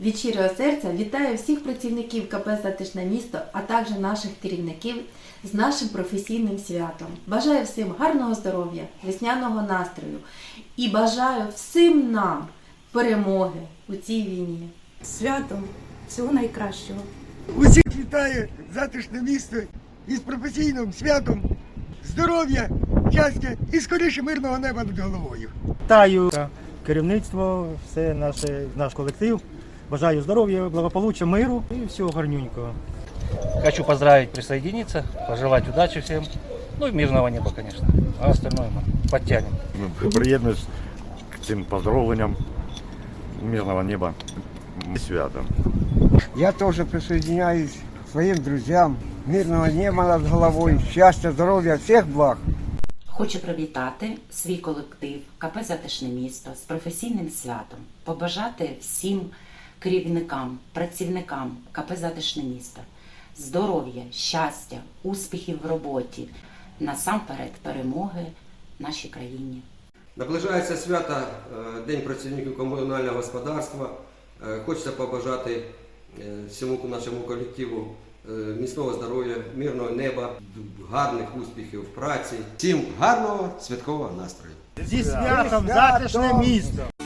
Від щирого серця вітаю всіх працівників КП Затишне місто, а також наших керівників з нашим професійним святом. Бажаю всім гарного здоров'я, весняного настрою і бажаю всім нам перемоги у цій війні. святом всього найкращого. Усіх вітає затишне місто із професійним святом, здоров'я, щастя і скоріше мирного неба над головою. Вітаю керівництво, все наше, наш колектив. Бажаю здоров'я, благополуччя, миру і всього гарнюнького. Хочу поздравить, присоединиться, пожелать удачи всем. Ну и мирного неба, конечно. А остальное мы подтянем. Приєднуюсь к цим поздоровленням мирного неба і свята. Я тоже присоединяюсь к своим друзьям. Мирного неба над головой, счастья, здоровья, всех благ. Хочу привітати свій колектив КП Затишне місто з професійним святом, побажати всім керівникам, працівникам КП Затишне місто здоров'я, щастя, успіхів в роботі, насамперед перемоги нашій країні. Наближається свято е, День працівників комунального господарства. Е, Хочеться побажати е, всьому нашому колективу міцного здоров'я, мирного неба, гарних успіхів в праці. Всім гарного святкового настрою! Зі святом затишне місто!